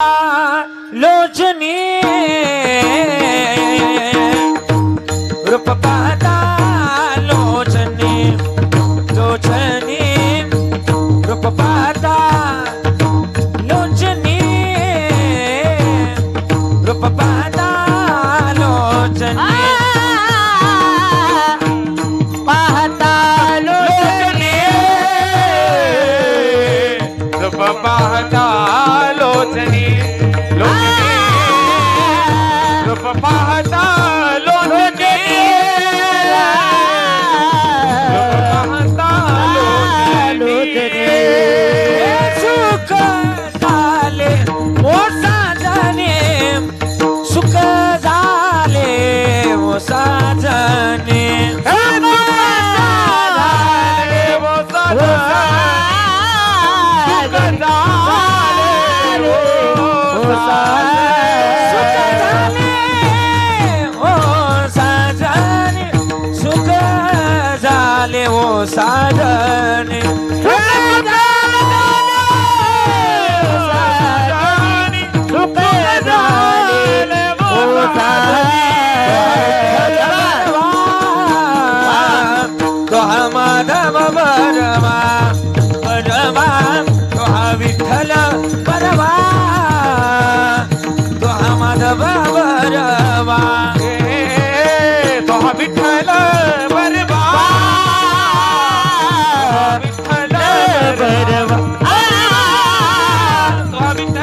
लोचनी। रूप पाहता लोचनी लोचनी। रूप पाहता लोचनी। रूप पाहता लोचनी। पाहता पाहता लोणचे पाहता सुख झाले मोठा जाणे सुख झाले मोसा जाणे. मोसा સાજન તો હમા ધમ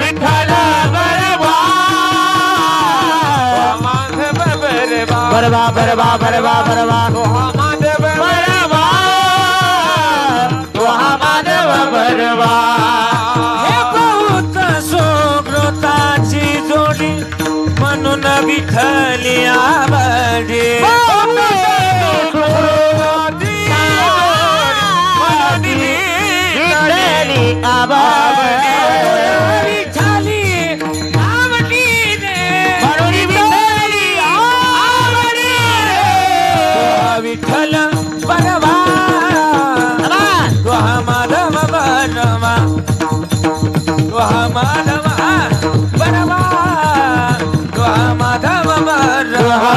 विठ्ठल बरवा माधव बरवा बरवा बरवा बरवा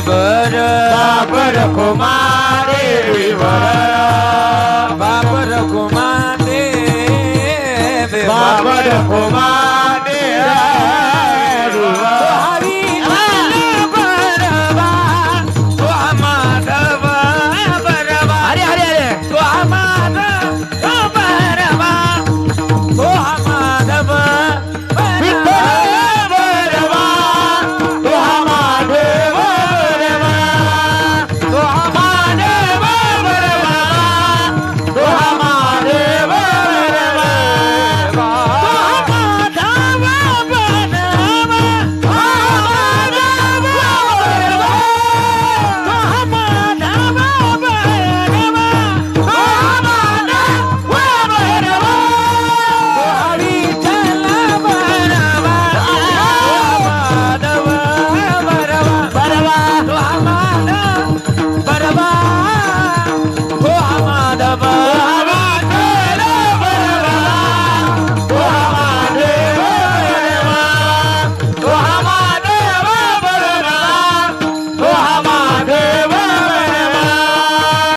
विवर। बाबर कुमारे विवर। बाबर कुमारे बाबर कुमार